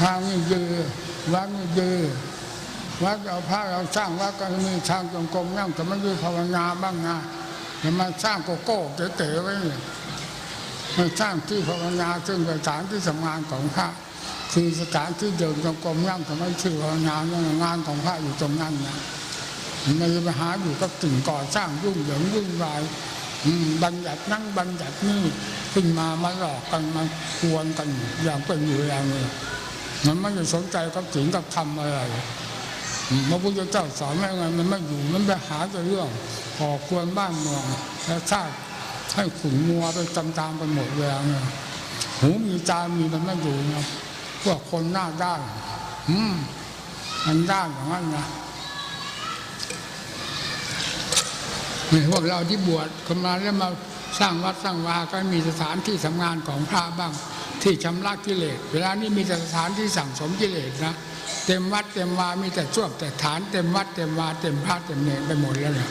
ข้างนี่ยือวัดนี่ยือวัดเอาพระเราสร้างวัดก็มีทางจงกรมนั่งแต่ไม่มีภาวนาบ้างนะอย่มาสร้างโกโก้เก๋ๆไว้เนี่ยมาสร้างที่ภาวนาซึ่งเป็นสถานที่ทำงานของพระคือสถานที่เดินจงกรมนั่งแต่ไม่ชื่อภาวนาเนี่ยงานของพระอยู่ตรงนั้นนะไม่ไปหาอยู่กับสิ่งก่อสร้างยุ่งเหยิงวุ่นวายบัญญัตินั่งบัญญัตินี่ขึ้นมามาหลอกกันมาควนกันอย่างเป็นอยู่อย่างนี้ มันไม่ได้สนใจกับสิ่งกับธรรมอะไรพระพุทธเจ้าสอนว่าไงมันไม่อยู่มันไปหาแต่เรื่องก่อควรบ้านเมืองและชาติให้ขุนมัวไปตามๆไปหมดเลยเนี่ยหูมีตามีมันไม่อยู่นะพวกคนหน้าด้านอืมมันด้านอย่างนั้นนะนี่พวกเราที่บวชกันมาแล้วมาสร้างวัดสร้างวาก็มีสถานที่ทำงานของพระบ้าง ที่ชำระกิเลสเวลานี้มีแต่สถานที่สั่งสมกิเลสนะเต็มวัดเต็มวามีแต่ช่วงแต่ฐานเต็มวัดเต็มวาเต็มพระเต็มเนรไปหมดแล้วเนี่ย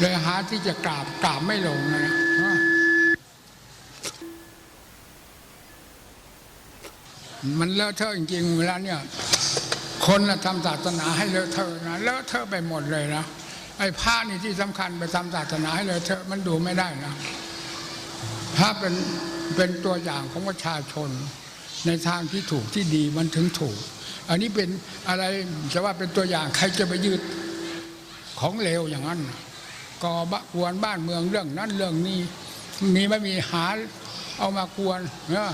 เลยหาที่จะกราบกราบไม่ลงนะมันเลอะเทอะจริงๆเวลาเนี่ยคนนะทำศาสนาให้เลอะเทอะนะเลอะเทอะไปหมดเลยนะไอ้ผ้านี่ที่สำคัญไปทำศาสนาให้เลอะเทอะมันดูไม่ได้นะ ถ้าเป็นเป็นตัวอย่างของประชาชน ในทางที่ถูกที่ดีมันถึงถูก อันนี้เป็นอะไรจะว่าเป็นตัวอย่างใครจะไปยืดของเลวอย่างนั้นก่อบะกวนบ้านเมืองเรื่องนั้นเรื่องนี้มีไม่มีหาเอามากวนเนอะ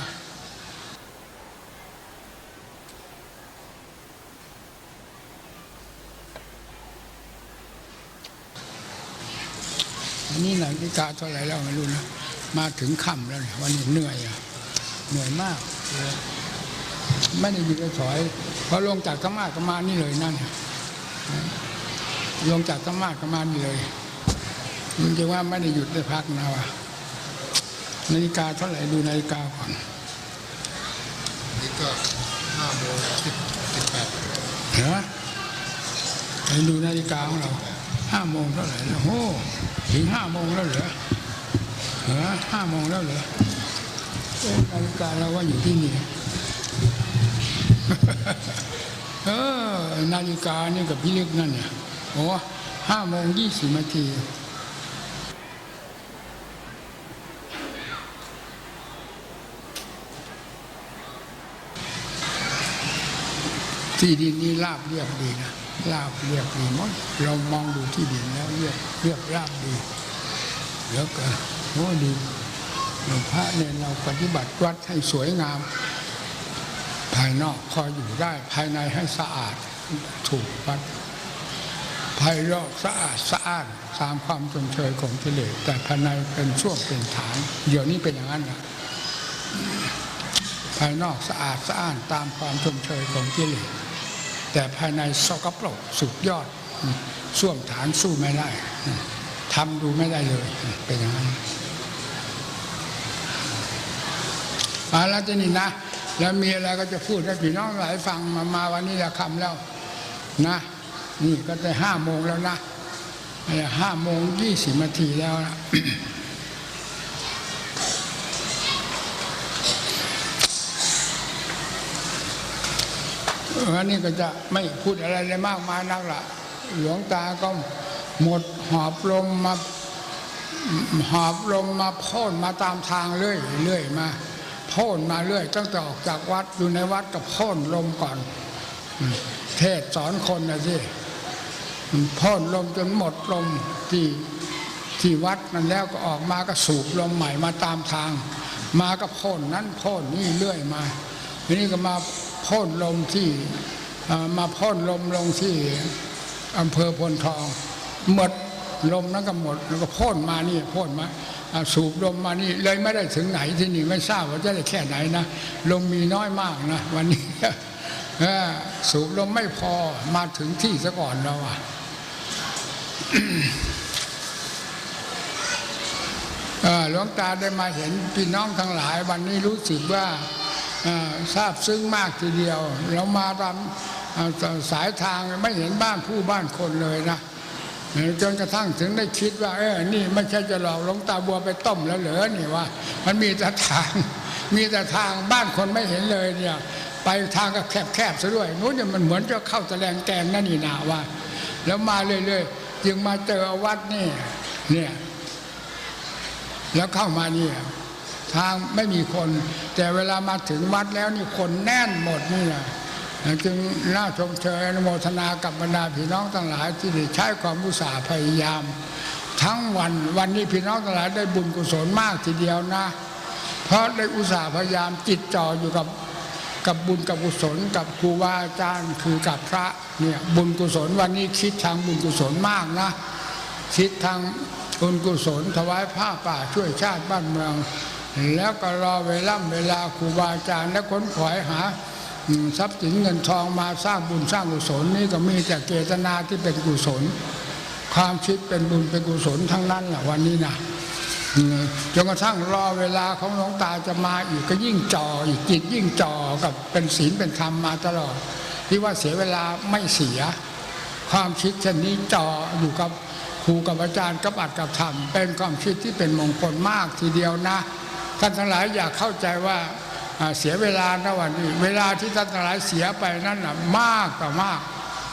อันนี้นาฬิกาเท่าไหร่แล้วไม่รู้นะ มาถึงค่ำแล้วเนี่ยวันนี้เหนื่อยอะเหนื่อยมากเลยไม่ได้หยุดถอยพอลงจากธรรมะก็มานี่เลยนั่นลงจากธรรมะก็มานี่เลยมันจะว่าไม่ได้หยุดได้พักนะวะนาฬิกาเท่าไหร่ดูนาฬิกาก่อนนี่ก็ห้าโมงสิบสิบแปดเหรอไปดูนาฬิกาของเราห้าโมงเท่าไหร่แล้วโอ้ถึงห้าโมงแล้วเหรอเห้าโมงแล้วเหรอนาฬิกาเราว่าอยู่ที่นี่ เออ นาฬิกานี่กับพี่เลึกนั่นเนี่ยโอ้ห้าโมงยี่สิบนาทีที่ดินนี้ราบเรียบดีนะราบเรียบดีหมดเรามองดูที่ดินแล้วเรียบเรียบราบดีแล้วก็ โอ้ดีหลวงพระเนี่ยเราปฏิบัติวัดให้สวยงาม ภายนอกพออยู่ได้ ภายในให้สะอาดถูกวัดภายนอกสะอาดสะอาดตามความจงเชยของกิเลสแต่ภายในเป็นช่วงเป็นฐาน เดี๋ยวนี้เป็นอย่างนั้นนะภายนอกสะอาดสะอ้านตามความชมเชยของกิเลสแต่ภายในสกปรกสุดยอดส่วมฐานสู้ไม่ได้ทำดูไม่ได้เลยเป็นอย่างนั้น เอาแล้วจะนี่นะ แล้วมีอะไรก็จะพูดให้พี่น้องหลายฟังมามาวันนี้ละคำแล้วนะ นี่ก็จะห้าโมงแล้วนะห้าโมงยี่สิบนาทีแล้วนะอันนี้ก็จะไม่พูดอะไรเลยมากมายนักละหลวงตาก็หมดหอบลมมาหอบลมมาพ่นมาตามทางเรื่อยเรื่อยมา พ่นมาเรื่อยตั้งแต่ออกจากวัดอยู่ในวัดก็พ่นลมก่อน เทศสอนคนนะสิพ่นลมจนหมดลมที่ที่วัดนั้นแล้วก็ออกมาก็สูบลมใหม่มาตามทาง มาก็พ่นนั้นพ่นนี่เรื่อยมาทีนี้ก็มาพ่นลมที่มาพ่นลมลงที่อำเภอพลทองหมดลมนั้นก็หมดแล้วก็พ่นมานี่พ่นมา สูบลมมานี่เลยไม่ได้ถึงไหนที่นี่ไม่ทราบว่าจะได้แค่ไหนนะลมมีน้อยมากนะวันนี้สูบลมไม่พอมาถึงที่ซะก่อนเราอะหลวงตาได้มาเห็นพี่น้องทั้งหลาย วันนี้รู้สึกว่าเอ่อซาบซึ้งมากทีเดียว เรามาตามสายทางไม่เห็นบ้านผู้บ้านคนเลยนะ จนกระทั่งถึงได้คิดว่า เออนี่ไม่ใช่จะหลอกหลวงตาบัวไปต้มแล้วเหรอนี่ว่า มันมีแต่ทาง มีแต่ทางบ้านคนไม่เห็นเลยเนี่ยไปทางก็แคบๆซะด้วยนู้นเนี่ยมันเหมือนจะเข้าตะแลงแกงนั่นนี่นาว่า แล้วมาเรื่อยๆจึงมาเจอวัดนี่เนี่ยแล้วเข้ามาเนี่ยทางไม่มีคน แต่เวลามาถึงวัดแล้วนี่คนแน่นหมดนี่นะ จึงน่าชมเชยอนุโมทนากับบรรดาพี่น้องทั้งหลายที่ได้ใช้ความอุตสาห์พยายาม ทั้งวันวันนี้พี่น้องทั้งหลายได้บุญกุศลมากทีเดียวนะ เพราะได้อุตส่าห์พยายามจิตจ่ออยู่กับกับบุญกับกุศลกับครูบาอาจารย์คือกับพระเนี่ยบุญกุศลวันนี้คิดทางบุญกุศลมากนะคิดทางบุญกุศลถวายผ้าป่าช่วยชาติบ้านเมือง แล้วก็รอเวลาเวลาครูบาอาจารย์และค้นขวายหา ทรัพย์สินเงินทองมาสร้างบุญสร้างกุศลนี่ก็มีแต่เจตนาที่เป็นกุศล ความคิดเป็นบุญเป็นกุศลทั้งนั้นแหละวันนี้นะจนกระทั่งรอเวลาของหลวงตาจะมาอีกก็ยิ่งจ่ออีกจิตยิ่งจ่อกับเป็นศีลเป็นธรรมมาตลอด ที่ว่าเสียเวลาไม่เสีย ความคิดเช่นนี้จ่ออยู่กับครูกับอาจารย์กับอัดกับธรรมเป็นความคิดที่เป็นมงคลมากทีเดียวนะท่านทั้งหลายอยากเข้าใจว่า เสียเวลานะวันนี้ เวลาที่ท่านทั้งหลายเสียไปนั่นนะมากต่อมาก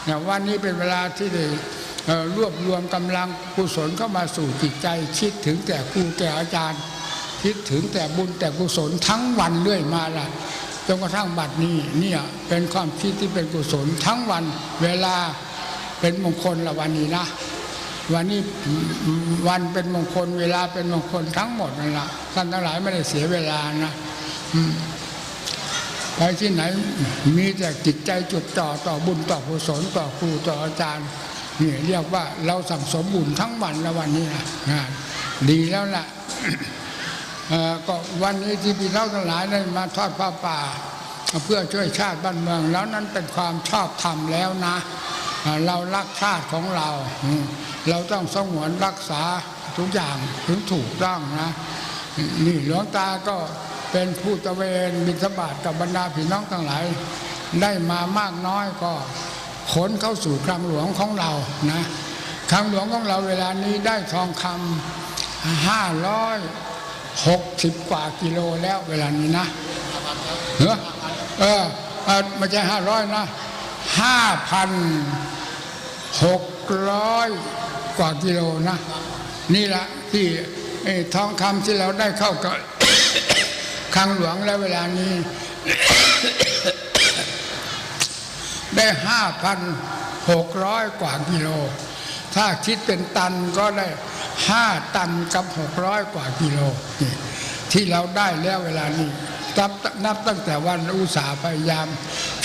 เนี่ยวันนี้เป็นเวลาที่ได้รวบรวมกำลังกุศลเข้ามาสู่จิตใจ คิดถึงแต่ครูแก่อาจารย์ คิดถึงแต่บุญแต่กุศลทั้งวันเรื่อยมาละจนกระทั่งบัดนี้เนี่ยเป็นความคิดที่เป็นกุศลทั้งวันเวลาเป็นมงคลละวันนี้นะวันนี้วันเป็นมงคลเวลาเป็นมงคลทั้งหมดนั่นละท่านทั้งหลายไม่ได้เสียเวลานะอืม ไปที่ไหนมีแต่จิตใจจดจ่อต่อบุญต่อกุศลต่อครูต่ออาจารย์นี่เรียกว่าเราสั่งสมบุญทั้งวันละวันนี้นะดีแล้วล่ะเอ่อก็วันนี้ที่พี่น้องทั้งหลายได้มาทอดผ้าป่า เพื่อช่วยชาติบ้านเมือง แล้วนั้นเป็นความชอบธรรมแล้วนะ เรารักชาติของเรา เราต้องสงวนรักษาทุกอย่างถึงถูกต้องนะ นี่หลวงตาก็ เป็นผู้ตระเวนบิณฑบาตกับบรรดาพี่น้องทั้งหลาย ได้มามากน้อยก็ขนเข้าสู่คลังหลวงของเรานะคลังหลวงของเราเวลานี้ได้ทองคำห้าร้อยหกสิบกว่ากิโลแล้วเวลานี้นะเออเออไม่ใช่ห้าร้อยนะห้าพันหกร้อยกว่ากิโลนะ นี่แหละที่ทองคำที่เราได้เข้ากับ คลังหลวงแล้วเวลานี้ ได้ห้าพันหกร้อยกว่ากิโล ถ้าคิดเป็นตันก็ได้ห้าตันกับหกร้อยกว่ากิโลนี่ที่เราได้แล้วเวลานี้นับนับตั้งแต่วันอุตสาห์พยายาม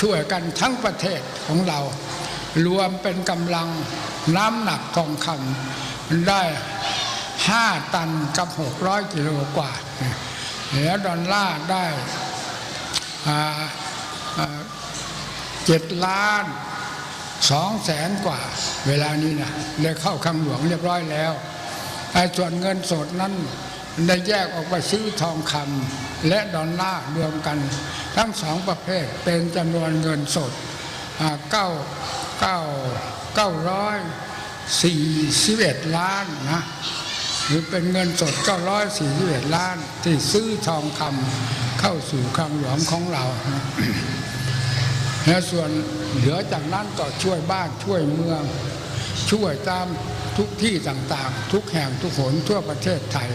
ช่วยกันทั้งประเทศของเรา รวมเป็นกำลังน้ำหนักทองคำได้ห้าตันกับหกร้อยกิโลกว่า แล้วดอลลาร์ได้เจ็ดล้านสองแสนกว่าเวลานี้นะได้เข้าคำหลวงเรียบร้อยแล้วไอ้ส่วนเงินสดนั้นได้แยกออกไปซื้อทองคำและดอลลาร์รวมกัน ทั้งสองประเภทเป็นจำนวนเงินสดเก้าเก้าเก้าร้อยสี่สิบเอ็ดล้านนะ หรือเป็นเงินสดก้าร้อยสี่สิบเอ็ดล้าน ที่ซื้อทองคำเข้าสู่คำหลวงของเรานะและส่วนเหลือจากนั้นก็ช่วยบ้านช่วยเมือง ช่วยตามทุกที่ต่างๆ ทุกแห่งทุกหนทั่วประเทศไทย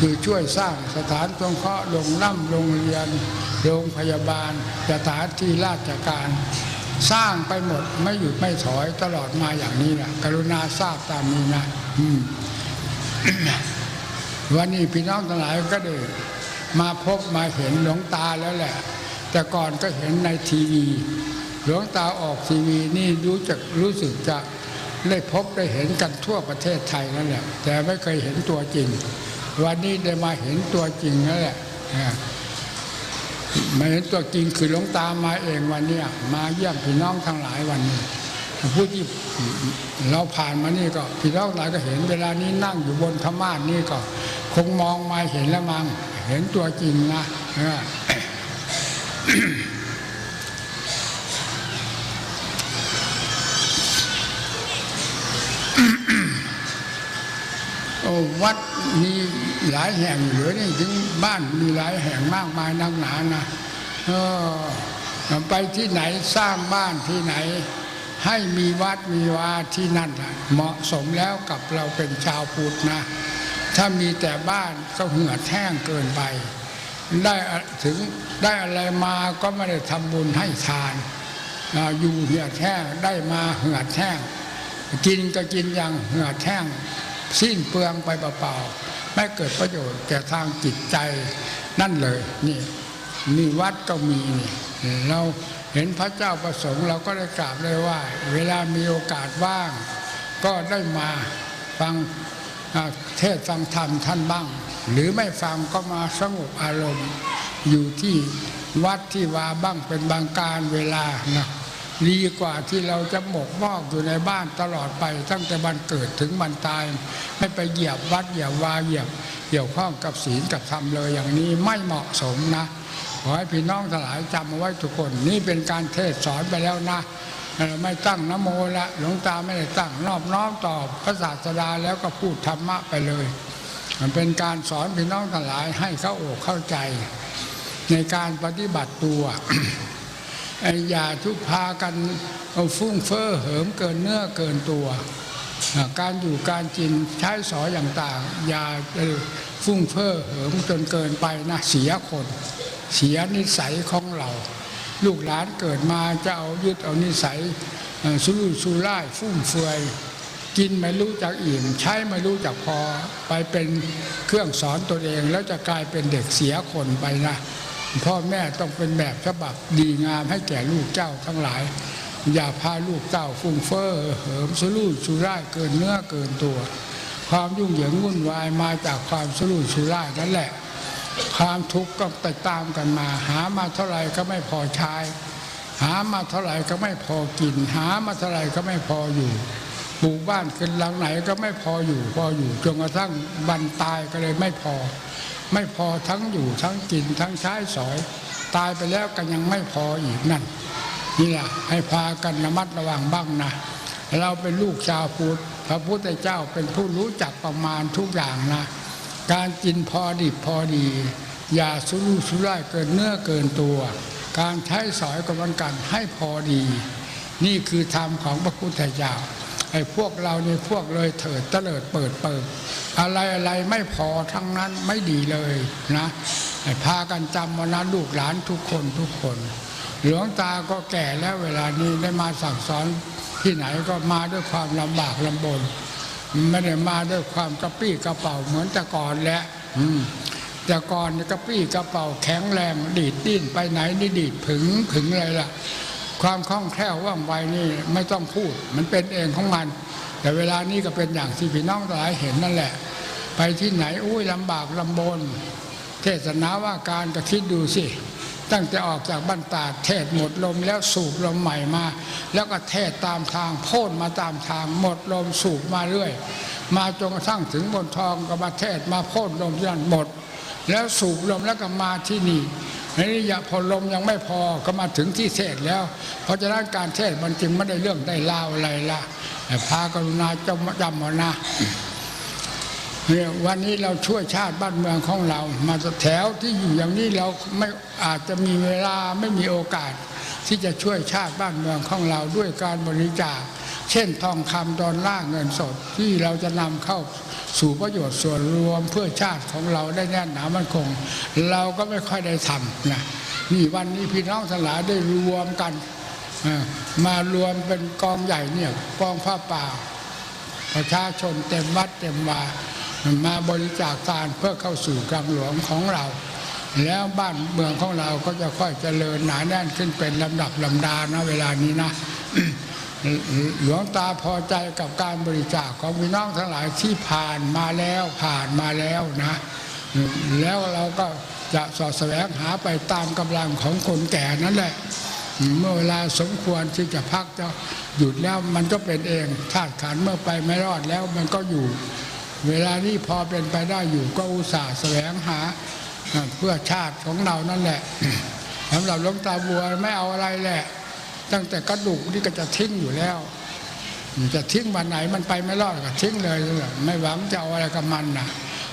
คือช่วยสร้างสถานสงเคราะห์โรงน้ำโรงเรียน โรงพยาบาล สถานที่ราชการ สร้างไปหมดไม่หยุดไม่ถอยตลอดมาอย่างนี้นะกรุณาทราบตามนี้นะอืม วันนี้พี่น้องทั้งหลายก็ได้มาพบมาเห็นหลวงตาแล้วแหละ แต่ก่อนก็เห็นในทีวีหลวงตาออกทีวีนี่รู้จักรู้สึกจะได้พบได้เห็นกันทั่วประเทศไทยนั่นแหละแต่ไม่เคยเห็นตัวจริง วันนี้ได้มาเห็นตัวจริงนั่นแหละมาเห็นตัวจริงคือหลวงตามาเองวันนี้มาเยี่ยมพี่น้องทั้งหลายวันนี้ ผู้ที่เราผ่านมานี่ก็พี่น้องหลายก็เห็นเวลานี้นั่งอยู่บนธรรมาสนี่ก็ คงมองมาเห็นแล้วมั้งเห็นตัวจริงนะวัดมีหลายแห่งเหลือนี่ถึงบ้านมีหลายแห่งมากมายนักหนานะเออไปที่ไหนสร้างบ้านที่ไหน ให้มีวัดมีวาที่นั่นน่ะเหมาะสมแล้วกับเราเป็นชาวพุทธนะ ถ้ามีแต่บ้านก็เหือดแห้งเกินไป ได้ถึงได้อะไรมาก็ไม่ได้ทำบุญให้ทานอยู่เหือดแห้งได้มาเหือดแห้งกินก็กินอย่างเหือดแห้งสิ้นเปลืองไปเปล่าๆไม่เกิดประโยชน์แก่ทางจิตใจนั่นเลยนี่นี่วัดก็มีนี่เรา เห็นพระเจ้าประสงค์เราก็ได้กราบเลยว่า เวลามีโอกาสว่าง ก็ได้มาฟังเทศฟังธรรมท่านบ้าง หรือไม่ฟังก็มาสงบอารมณ์ อยู่ที่วัดที่วาบ้างเป็นบางการเวลานะดีกว่าที่เราจะหมกมอกอยู่ในบ้านตลอดไป ตั้งแต่วันเกิดถึงวันตาย ไม่ไปเหยียบวัดเหยียบวาเหยียบเกี่ยวข้องกับศีลกับธรรมเลยอย่างนี้ไม่เหมาะสมนะ ขอให้พี่น้องทั้งหลายจำเอาไว้ทุกคน นี่เป็นการเทศสอนไปแล้วนะเอ่อไม่ตั้งนะโมละหลวงตาไม่ได้ตั้งนอบน้อมตอบพระศาสดาแล้วก็พูดธรรมะไปเลย มันเป็นการสอนพี่น้องทั้งหลายให้เข้าอกเข้าใจ ในการปฏิบัติตัวไอ้อย่าทุกพากันฟุ้งเฟ้อเหิมเกินเนื้อเกินตัว การอยู่การกินใช้สอยอย่างต่าง อย่าฟุ้งเฟ้อเหิมจนเกินไปนะเสียคน เสียนิสัยของเรา ลูกหลานเกิดมาจะเอายึดเอานิสัยเอ่อสุรุ่ยสุร่ายฟุ่มเฟือยกินไม่รู้จักอิ่ม ใช้ไม่รู้จักพอไปเป็นเครื่องสอนตัวเอง แล้วจะกลายเป็นเด็กเสียคนไปนะพ่อแม่ต้องเป็นแบบฉบับดีงามให้แก่ลูกเจ้าทั้งหลาย อย่าพาลูกเจ้าฟุ้งเฟ้อเหิมสุรุ่ยสุร่ายเกินเนื้อเกินตัว ความยุ่งเหยิงวุ่นวายมาจากความสุรุ่ยสุร่ายนั่นแหละ ความทุกข์ก็ติดตามกันมา หามาเท่าไหร่ก็ไม่พอใช้ หามาเท่าไหร่ก็ไม่พอกิน หามาเท่าไหร่ก็ไม่พออยู่ปลูกบ้านขึ้นหลังไหนก็ไม่พออยู่พออยู่จนกระทั่งบันตายก็เลยไม่พอ ไม่พอทั้งอยู่ทั้งกินทั้งใช้สอย ตายไปแล้วก็ยังไม่พออีกนั่นนี่แหละให้พากันระมัดระวังบ้างนะ เราเป็นลูกชาวพุทธพระพุทธเจ้าเป็นผู้รู้จักประมาณทุกอย่างนะ การกินพอดิบพอดี อย่าสุรุ่ยสุร่ายเกินเนื้อเกินตัว การใช้สอยกับมันกันให้พอดี นี่คือธรรมของพระพุทธเจ้าไอ้พวกเราเนี่ยพวกเลยเถิดเตลิดเปิดเปิด อะไรอะไรไม่พอทั้งนั้นไม่ดีเลยนะให้พากันจำวันนั้นลูกหลานทุกคนทุกคน หลวงตาก็แก่แล้วเวลานี้ได้มาสั่งสอนที่ไหนก็มาด้วยความลำบากลำบน ไม่ได้มาด้วยความกระปี้กระเป๋าเหมือนแต่ก่อนแล้วอืมแต่ก่อนนี่กระปี้กระเป๋าแข็งแรงดีดดิ้นไปไหนนี่ดีดผึงผึงเลยล่ะ ความคล่องแคล่วว่องไวนี่ไม่ต้องพูด มันเป็นเองของมัน แต่เวลานี้ก็เป็นอย่างที่พี่น้องทั้งหลายเห็นนั่นแหละ ไปที่ไหนอุ้ยลำบากลำบน เทศนาว่าการก็คิดดูสิ ตั้งแต่ออกจากบ้านตาดเทศหมดลมแล้วสูบลมใหม่มา แล้วก็เทศตามทางโพ่นมาตามทางหมดลมสูบมาเรื่อย มาจนกระทั่งถึงบนทองก็มาเทศมาโพ่นลมที่นั่นหมด แล้วสูบลมแล้วก็มาที่นี่นี่ย่าพอลมยังไม่พอก็มาถึงที่เทศแล้ว เพราะฉะนั้นการเทศมันจึงไม่ได้เรื่องได้ราวอะไรละพากรุณาจำจำเอานะ วันนี้เราช่วยชาติบ้านเมืองของเรา มาแถวที่อยู่อย่างนี้เราไม่อาจจะมีเวลาไม่มีโอกาส ที่จะช่วยชาติบ้านเมืองของเราด้วยการบริจาค เช่นทองคำดอลลาร์เงินสดที่เราจะนำเข้าสู่ประโยชน์ส่วนรวมเพื่อชาติของเราได้แน่นหนามั่นคง เราก็ไม่ค่อยได้ทำนะนี่วันนี้พี่น้องทั้งหลายได้รวมกันมารวมเป็นกองใหญ่เนี่ยกองผ้าป่า ประชาชนเต็มวัดเต็มวา มาบริจาคทานเพื่อเข้าสู่กลางหลวงของเรา แล้วบ้านเมืองของเราก็จะค่อยเจริญหนาแน่นขึ้นเป็นลำดับลำดานะเวลานี้นะหลวงตาพอใจกับการบริจาคของพี่น้องทั้งหลายที่ผ่านมาแล้วผ่านมาแล้วนะ แล้วเราก็จะสอดแสวงหาไปตามกำลังของคนแก่นั่นแหละ เมื่อเวลาสมควรที่จะพักจะหยุดแล้วมันก็เป็นเองธาตุขันเมื่อไปไม่รอดแล้วมันก็อยู่ เวลานี้พอเป็นไปได้อยู่ก็อุตส่าห์แสวงหาเพื่อชาติของเรานั่นแหละสำหรับหลวงตาบัวไม่เอาอะไรแหละ ตั้งแต่กระดูกนี่ก็จะทิ้งอยู่แล้ว จะทิ้งวันไหนมันไปไม่รอดก็ทิ้งเลยไม่หวังจะเอาอะไรกับมันนะ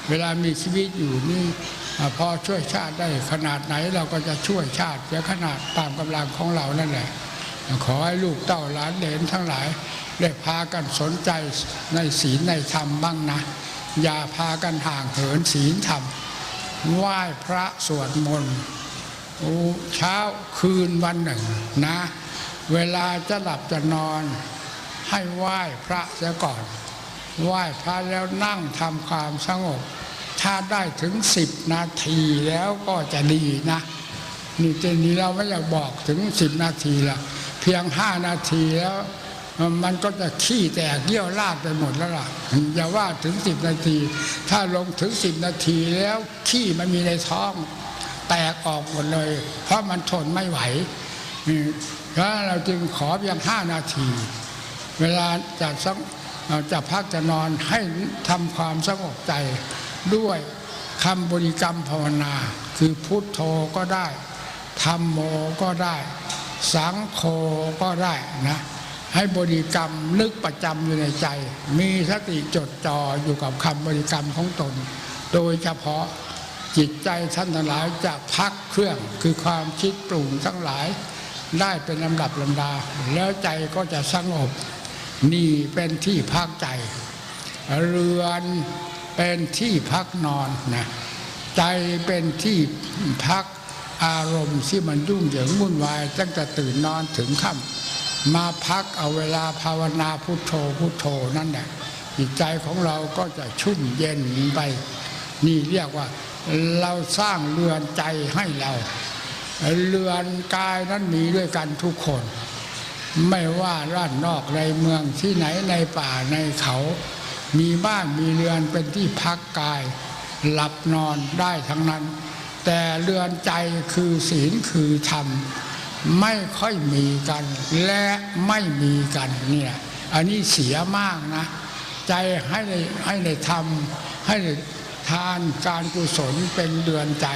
เวลามีชีวิตอยู่นี่พอช่วยชาติได้ขนาดไหนเราก็จะช่วยชาติเสียขนาดตามกำลังของเรานั่นแหละขอให้ลูกเต้าหลานเหลนทั้งหลาย ได้พากันสนใจในศีลในธรรมบ้างนะ อย่าพากันห่างเหินศีลธรรมไหว้พระสวดมนต์เช้าคืนวันหนึ่งนะ เวลาจะหลับจะนอน ให้ไหว้พระเสียก่อน ไหว้พระแล้วนั่งทำความสงบ ถ้าได้ถึงสิบนาทีแล้วก็จะดีนะนี่เจนี้เราไม่อยากบอกถึงสิบนาทีละเพียงห้านาทีแล้ว มันก็จะขี้แตกเยี่ยวลาดไปหมดแล้วล่ะอย่าว่าถึงสิบนาที ถ้าลงถึงสิบนาทีแล้วขี้มันมีในท้อง แตกออกหมดเลย เพราะมันทนไม่ไหวอืมแล้วเราจึงขอเพียงห้านาที เวลาจะสักจะพักจะนอนให้ทำความสงบใจด้วยคำบริกรรมภาวนา คือพุทโธก็ได้ธรรมโมก็ได้ สังโฆก็ได้นะ ให้บริกรรมนึกประจำอยู่ในใจ มีสติจดจ่ออยู่กับคำบริกรรมของตน โดยเฉพาะจิตใจท่านทั้งหลายจะพักเครื่องคือความคิดปรุงทั้งหลาย ได้เป็นลำดับลำดา แล้วใจก็จะสงบ นี่เป็นที่พักใจ เรือนเป็นที่พักนอนนะใจเป็นที่พักอารมณ์ที่มันยุ่งเหยิงวุ่นวาย ตั้งแต่ตื่นนอนถึงค่ำ มาพักเอาเวลาภาวนาพุทโธพุทโธนั่นแหละจิตใจของเราก็จะชุ่มเย็นไป นี่เรียกว่า เราสร้างเรือนใจให้เรา เรือนกายนั้นมีด้วยกันทุกคน ไม่ว่าร้านนอกในเมืองที่ไหนในป่าในเขา มีบ้านมีเรือนเป็นที่พักกาย หลับนอนได้ทั้งนั้น แต่เรือนใจคือศีลคือธรรม ไม่ค่อยมีกัน และไม่มีกันเนี่ยอันนี้เสียมากนะ ใจให้ในให้ในธรรมให้ในทานการกุศลเป็นเรือนใจ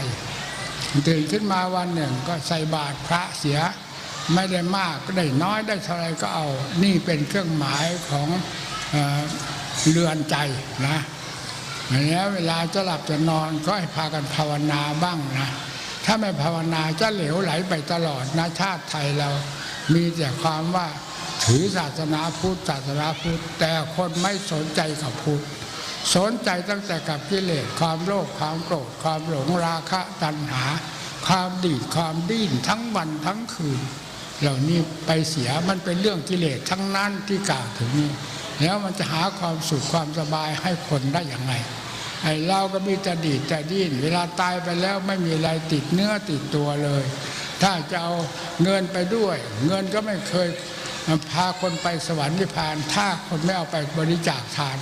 ตื่นขึ้นมาวันหนึ่งก็ใส่บาตรพระเสียไม่ได้มากก็ได้น้อยได้เท่าไรก็เอา นี่เป็นเครื่องหมายของเออเรือนใจนะแล้วเวลาจะหลับจะนอนก็ให้พากันภาวนาบ้างนะ ถ้าไม่ภาวนาจะเหลวไหลไปตลอดนะชาติไทยเรา มีแต่ความว่าถือศาสนาพุทธศาสนาพุทธแต่คนไม่สนใจกับพุทธสนใจตั้งแต่กับกิเลสความโลภความโกรธความหลงราคะตัณหา ความดีดความดิ้นทั้งวันทั้งคืน เหล่านี้ไปเสียมันเป็นเรื่องกิเลสทั้งนั้นที่กล่าวถึงนี้แล้วมันจะหาความสุขความสบายให้คนได้อย่างไร ไอ้เราก็มีแต่ดีดแต่ดิ้นเวลาตายไปแล้วไม่มีอะไรติดเนื้อติดตัวเลย ถ้าจะเอาเงินไปด้วย เงินก็ไม่เคยพาคนไปสวรรค์นิพพาน ถ้าคนไม่เอาไปบริจาคทาน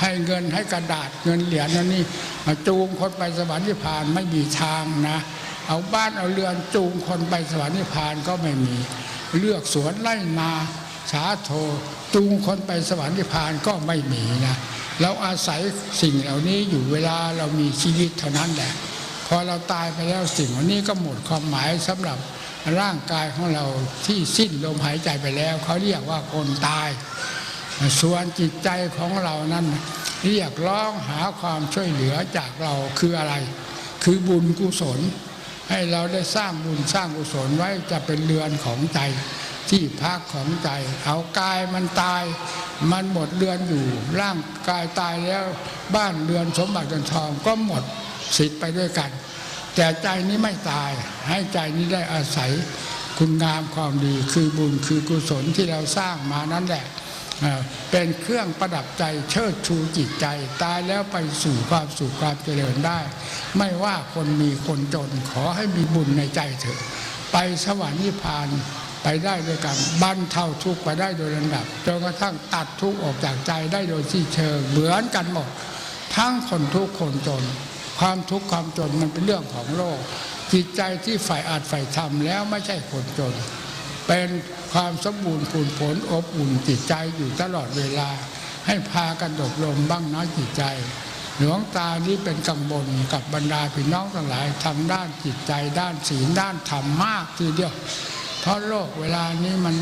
ให้เงินให้กระดาษเงินเหรียญนั่นนี่มาจูงคนไปสวรรค์นิพพานไม่มีทางนะ เอาบ้านเอาเรือนจูงคนไปสวรรค์นิพพานก็ไม่มี เลือกสวนไร่นาสาโทจูงคนไปสวรรค์นิพพานก็ไม่มีนะ เราอาศัยสิ่งเหล่านี้อยู่เวลาเรามีชีวิตเท่านั้นแหละ พอเราตายไปแล้วสิ่งเหล่านี้ก็หมดความหมายสำหรับร่างกายของเราที่สิ้นลมหายใจไปแล้ว เขาเรียกว่าคนตาย ส่วนจิตใจของเรานั้น เรียกร้องหาความช่วยเหลือจากเราคืออะไร คือบุญกุศล ให้เราได้สร้างบุญสร้างกุศลไว้จะเป็นเรือนของใจ ที่พักของใจ เอากายมันตาย มันหมดเรือนอยู่ ร่างกายตายแล้วบ้านเรือนสมบัติเงินทองก็หมดสิทธิ์ไปด้วยกัน แต่ใจนี้ไม่ตาย ให้ใจนี้ได้อาศัยคุณงามความดีคือบุญคือกุศลที่เราสร้างมานั้นแหละเป็นเครื่องประดับใจเชิดชูจิตใจ ตายแล้วไปสู่ความสุขความเจริญได้ ไม่ว่าคนมีคนจนขอให้มีบุญในใจเถอะ ไปสวรรค์นิพพาน ไปได้ด้วยกันบรรเทาทุกข์ไปได้โดยลำดับจนกระทั่งตัดทุกข์ออกจากใจได้โดยที่เชิงเหมือนกันหมด ทั้งคนทุกข์คนจน ความทุกข์ความจนมันเป็นเรื่องของโลก จิตใจที่ฝ่ายอาจฝ่ายทำแล้วไม่ใช่คนจน เป็นความสมบูรณ์ผุนผลอบอุ่นจิตใจอยู่ตลอดเวลา ให้พากันดบลมบ้างนะจิตใจหลวงตานี้เป็นกังวลกับบรรดาพี่น้องทั้งหลายทางด้านจิตใจด้านศีลด้านธรรมมากทีเดียว เพราะโลกเวลานี้มัน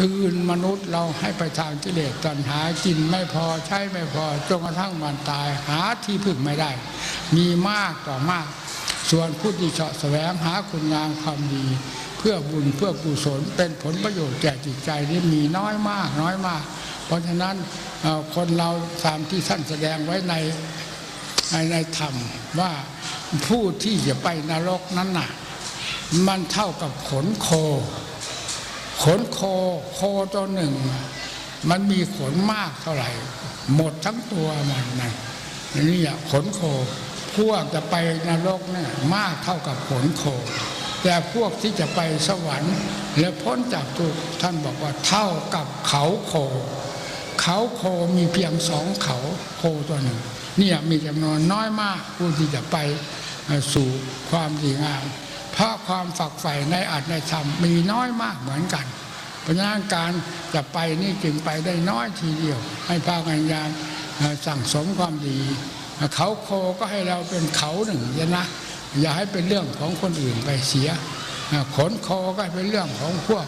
ตื่นมนุษย์เราให้ไปทางกิเลสตัณหากินไม่พอใช้ไม่พอจนกระทั่งมันตายหาที่พึ่งไม่ได้ มีมากต่อมาก ส่วนผู้ที่เสาะแสวงหาคุณงามความดี เพื่อบุญเพื่อกุศลเป็นผลประโยชน์แก่จิตใจนี่มีน้อยมากน้อยมาก เพราะฉะนั้นคนเราตามที่ท่านแสดงไว้ในในในธรรมว่าผู้ที่จะไปนรกนั้นน่ะ มันเท่ากับขนโค ขนโคโคตัวหนึ่ง มันมีขนมากเท่าไหร่ หมดทั้งตัวมันนะนี่อะขนโค พวกจะไปนรกเนี่ยมากเท่ากับขนโค แต่พวกที่จะไปสวรรค์และพ้นจากทุกท่านบอกว่าเท่ากับเขาโค เขาโคมีเพียงสองเขาโคตัวหนึ่งเนี่ยมีจำนวนน้อยมากผู้ที่จะไปสู่ความดีงาม เพราะความฝักใฝ่ในอัตในธรรมมีน้อยมากเหมือนกันเพราะฉะนั้นการจะไปนี่จึงไปได้น้อยทีเดียว ให้พากันยาสั่งสมความดี เขาโคก็ให้เราเป็นเขาหนึ่งนะ อย่าให้เป็นเรื่องของคนอื่นไปเสียขนโคก็เป็นเรื่องของพวก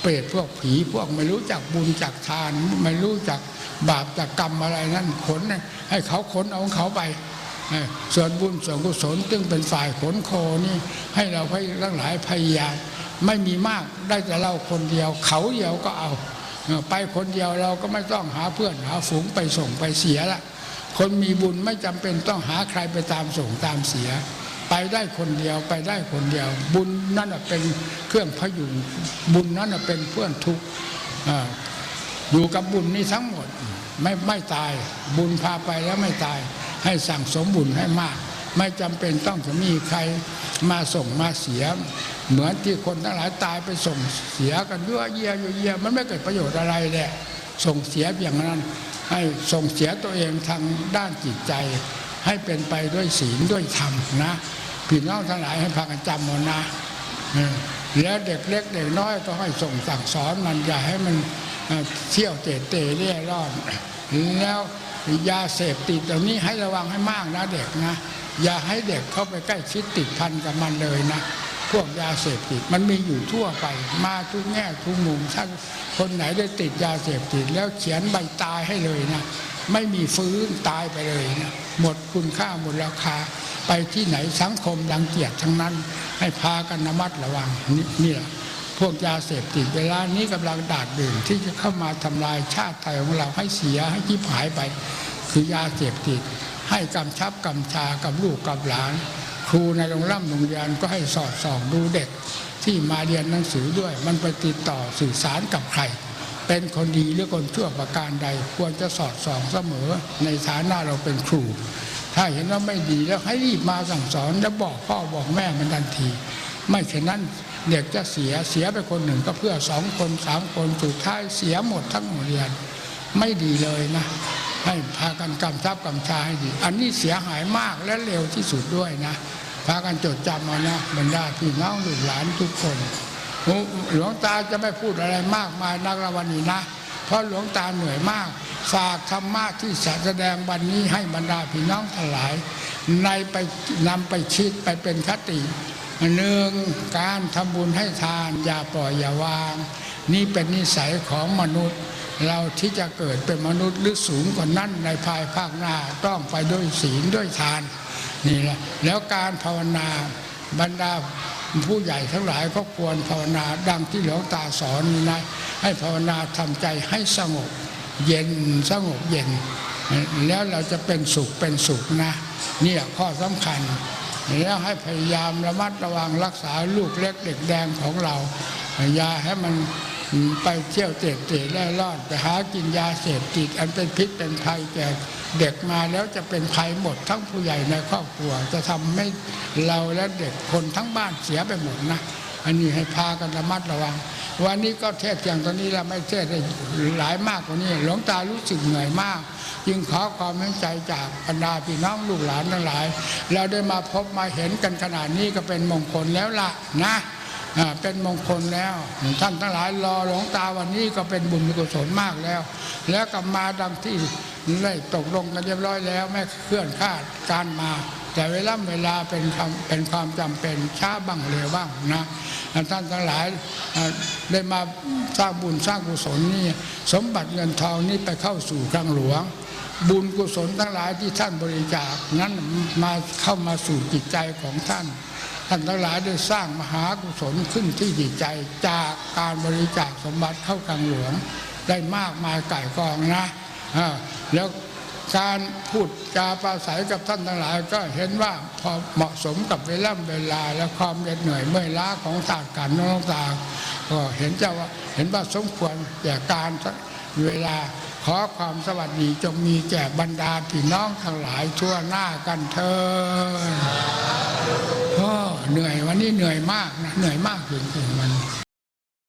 เปรตพวกผีพวกไม่รู้จักบุญจักทาน ไม่รู้จักบาปจักกรรมอะไรนั่นขนให้เขาขนเอาเขาไป ส่วนบุญส่วนกุศลซึ่งเป็นฝ่ายขนโคนี่ให้เราให้ทั้งหลายพยายามไม่มีมากได้แต่เราคนเดียว เขาเดียวก็เอา ไปคนเดียวเราก็ไม่ต้องหาเพื่อนหาฝูงไปส่งไปเสียละคนมีบุญไม่จำเป็นต้องหาใครไปตามส่งตามเสีย ไปได้คนเดียวไปได้คนเดียว บุญนั่นเป็นเครื่องพยุงบุญนั่นเป็นเพื่อนทุกข์อ่าอยู่กับบุญนี่ทั้งหมดไม่ไม่ตาย บุญพาไปแล้วไม่ตาย ให้สั่งสมบุญให้มาก ไม่จำเป็นต้องจะมีใครมาส่งมาเสีย เหมือนที่คนทั้งหลายตายไปส่งเสียกันเยอะเยียเยอะเยียมันไม่เกิดประโยชน์อะไรแหละส่งเสียอย่างนั้น ให้ส่งเสียตัวเองทางด้านจิตใจ ให้เป็นไปด้วยศีลด้วยธรรมนะพี่น้องทั้งหลายให้พากันจำเอานะแล้วเด็กเล็กเด็กน้อยก็ให้ส่งสั่งสอนมันอย่าให้มันเที่ยวเตะเตะเรี่ยร่อนแล้ว ยาเสพติดเหล่านี้ให้ระวังให้มากนะเด็กนะ อย่าให้เด็กเข้าไปใกล้ชิดติดพันกับมันเลยนะ พวกยาเสพติดมันมีอยู่ทั่วไป มาทุกแง่ทุกมุมถ้าคนไหนได้ติดยาเสพติดแล้วเขียนใบตายให้เลยนะ ไม่มีฟื้นตายไปเลยนะหมดคุณค่าหมดราคาไปที่ไหนสังคมรังเกียจทั้งนั้น ให้พากันระมัดระวังนี่แหละ พวกยาเสพติดเวลานี้กำลังดาดดื่นที่จะเข้ามาทำลายชาติไทยของเราให้เสียให้ยิบหายไป คือยาเสพติด ให้กำชับกำชากับลูกกับหลาน ครูในโรงร่ำโรงเรียนก็ให้สอดส่องดูเด็ก ที่มาเรียนหนังสือด้วย มันไปติดต่อสื่อสารกับใคร เป็นคนดีหรือคนชั่วประการใด ควรจะสอดส่องเสมอในฐานะเราเป็นครู ถ้าเห็นว่าไม่ดีแล้วให้รีบมาสั่งสอนแล้วบอกพ่อบอกแม่มันทันที ไม่เช่นนั้น เด็กจะเสียเสียไปคนหนึ่งก็เพื่อสองคนสามคนสุดท้ายเสียหมดทั้งโรงเรียนไม่ดีเลยนะ ให้พากันกำชับกำชาให้ดี อันนี้เสียหายมากและเร็วที่สุดด้วยนะ พากันจดจำมานะบรรดาพี่น้องลูกหลานทุกคนหลวงตาจะไม่พูดอะไรมากมายนักละวันนี้นะ เพราะหลวงตาเหนื่อยมาก ฝากธรรมะที่แสดงวันนี้ให้บรรดาพี่น้องทั้งหลาย ในไปนำไปชิดไปเป็นคติ หนึ่งการทำบุญให้ทานอย่าปล่อยอย่าวาง นี่เป็นนิสัยของมนุษย์ เราที่จะเกิดเป็นมนุษย์หรือสูงกว่านั้นในภายภาคหน้าต้องไปด้วยศีลด้วยทานนี่แหละแล้วการภาวนาบรรดาผู้ใหญ่ทั้งหลายก็ควรภาวนาดังที่หลวงตาสอนนี่นะให้ภาวนาทำใจให้สงบเย็นสงบเย็น แล้วเราจะเป็นสุขเป็นสุขนะเนี่ยข้อสำคัญ แล้วให้พยายามระมัดระวังรักษาลูกเล็กเด็กแดงของเราอย่าให้มันไปเที่ยวเตะเตะแล่ร่อนไปหากินยาเสพติดอันเป็นพิษเป็นภัยแก่เด็กมาแล้วจะเป็นภัยหมดทั้งผู้ใหญ่ในครอบครัว จะทำให้เราและเด็กคนทั้งบ้านเสียไปหมดนะอันนี้ให้พากันระมัดระวัง วันนี้ก็เทศอย่างตอนนี้เราไม่เทศได้หลายมากกว่านี้หลวงตารู้สึกเหนื่อยมาก จึงขอความเห็นใจจากบรรดาพี่น้องลูกหลานทั้งหลาย เราได้มาพบมาเห็นกันขนาดนี้ก็เป็นมงคลแล้วล่ะนะเป็นมงคลแล้ว ท่านทั้งหลายรอหลวงตาวันนี้ก็เป็นบุญกุศลมากแล้ว แล้วกลับมาดังที่ได้ตกลงกันเรียบร้อยแล้วไม่เคลื่อนคาดการมา แต่เวลาเวลาเป็นคำเป็นความจำเป็นช้าบ้างเร็วบ้างนะท่านทั้งหลายได้มาสร้างบุญสร้างกุศลนี่สมบัติเงินทองนี่ไปเข้าสู่คลังหลวง บุญกุศลทั้งหลายที่ท่านบริจาคนั้นมาเข้ามาสู่จิตใจของท่าน ท่านทั้งหลายได้สร้างมหากุศลขึ้นที่จิตใจจากการบริจาคสมบัติเข้ากลางหลวงได้มากมายก่ายกองนะอแล้วการพูดจาปราศัยกับท่านทั้งหลาย ก็เห็นว่าพอเหมาะสมกับเวลาเวลา และความเหน็ดเหนื่อยเมื่อยล้าของศาสตร์การน้องต่างก็เห็นเจ้าว่าเห็นว่าสมควรแก่การเวลา ขอความสวัสดีจงมีแก่บรรดาพี่น้องทั้งหลายทั่วหน้ากันเถิดโอ้เหนื่อยวันนี้เหนื่อยมากนะเหนื่อยมากจริงๆมัน